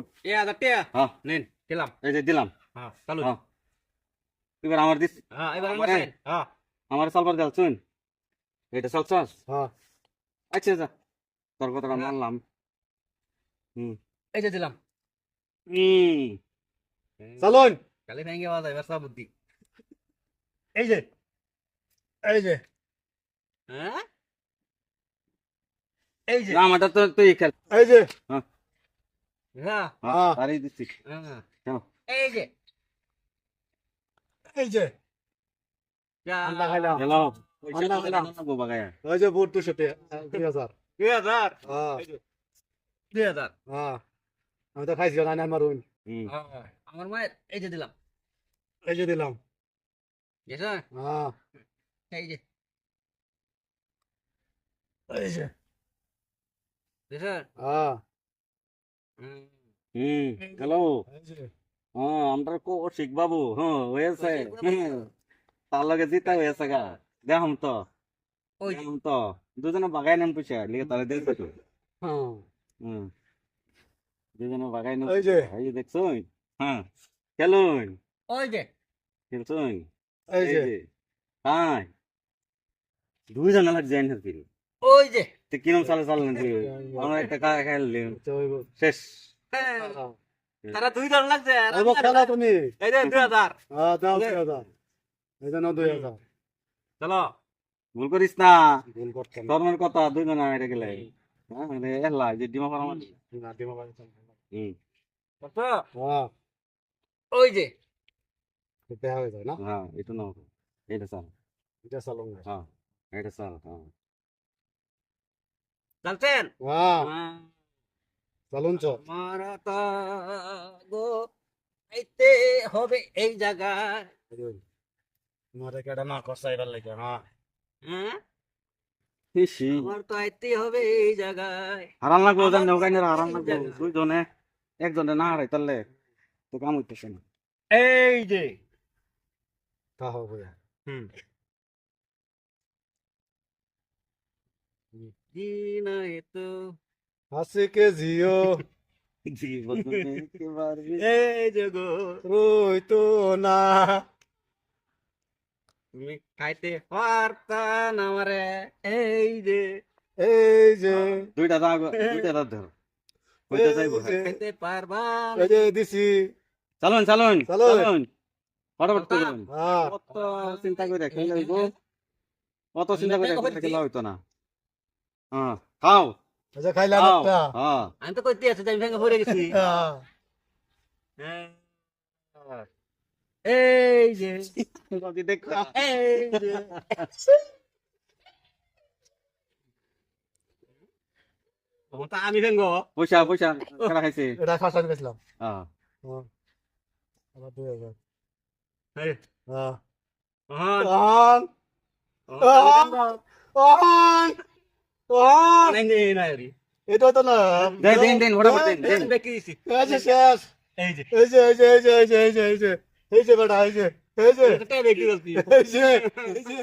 উঠ এ হাজার টাকা হ্যাঁ। নেন দিলাম। এই যে দিলাম। হ্যাঁ চালু হ্যাঁ। এবার আমার দিস। হ্যাঁ এবার আমারে? আমার হ্যাঁ। আমার সালবার দেল শুন এটা চলছস হ্যাঁ। আচ্ছা যা তোর কথাটা মানলাম। হুম। এই যে দিলাম। হুম। চালুন। কালি ভেঙে পাওয়া যায় ব্যবসা বুদ্ধি এই যে। এই যে। হ্যাঁ? এই যে। আমারটা তো তুই খেল। এই যে। হ্যাঁ। হ্যাঁ। হ্যাঁ। দিচ্ছি। হ্যাঁ। এই যে। এই যে। ঠান্ডা খাইলাম। হ্যালো। আন্না খেলাম। বাগায়। ওই যে বুট দুশো টাকা দুই হাজার। দুই হ্যাঁ। দুই হাজার? হ্যাঁ। আমি তো খাইছি না হ্যাঁ। আমার মায়ের এই যে দিলাম। এই যে দিলাম। গেছে? হ্যাঁ। এই যে। এই যে। হ্যাঁ। হুম। হ্যালো হ্যাঁ আমরা কৌশিক বাবু হ্যাঁ হয়েছে। তার লগে জিতা হয়েছে গা। দেখাম তো ওই। দেখাম তো দুজনে বাগাই নাম পয়সা লিখে তাহলে দেখবে তো হ্যাঁ। দুজনে বাগাই নাম এই যে। এই যে দেখছুন? হ্যাঁ খেলুন। ওই যে। খেলছুন? এই যে। হ্যাঁ দুইজনে লাগছে এনে ফিল ওই যে। তো কিরম সালে চাললেন তুই? আমরা একটা ওই গো। শেষ। হ্যাঁ। হ্যাঁ। তারা দুই জন লাগছে খেলা তুমি। এই যে দুই হাজার। হ্যাঁ দাও দুই হাজার। এই যে নাও দুই হাজার। চলো। ভুল করিস না। ভুল করতাম ধর্মের কথা দুইজনে এটা গেলে। হ্যাঁ রে এলা যে ডিমা পারা মারলি না দিমা বাড়ি চল। হুম। কত? হ্যাঁ। ওই যে। এটা হয়ে যায় না? হ্যাঁ এটা নাও। এটা চাল। এটা চালুন হ্যাঁ এটা চাল হ্যাঁ। চলছেন। চালুন গো আইতে হবে এই জায়গায়। তোমার একটা না কষা এবার লাগে হ্যাঁ? হ্যাঁ আমার তো আইতে হবে এই জায়গায়। হারান লাগল জান নৌকাই হারান এই দুইজনে একজনে না হারাই তাহলে তো কাম হইতেছে না। এই যে। তা হবে। হুম জিনা তো হাসি কে জিও। না। তুমি খাইতে পারতাম আমারে? এই যে। এই যে। দুইটা দাগ দুইটা দাগ ধর। কইতে চাইব। খাইতে পারবা এই যে দিছি। চালুন চালুন চালুন। চালুন। ফটাফট করুন হ্যাঁ। কত চিন্তা করে খেলে হইব কত চিন্তা করে খেলে হইতো না? খাও। আচ্ছা খাইলাম একটা আমি তো কইতে আছি আমি ভেঙে পড়ে গেছি। হ্যাঁ। এই যে। আমি এটা তো না দেন দেন ফটাফট দেন দেন বেঁকে দিছি এই যে শেষ এই যে এই যে এই যে এই যে এই যে এই যে এই যে বেটা এই যে এই যে এটা বেঁকে দিছি এই যে এই যে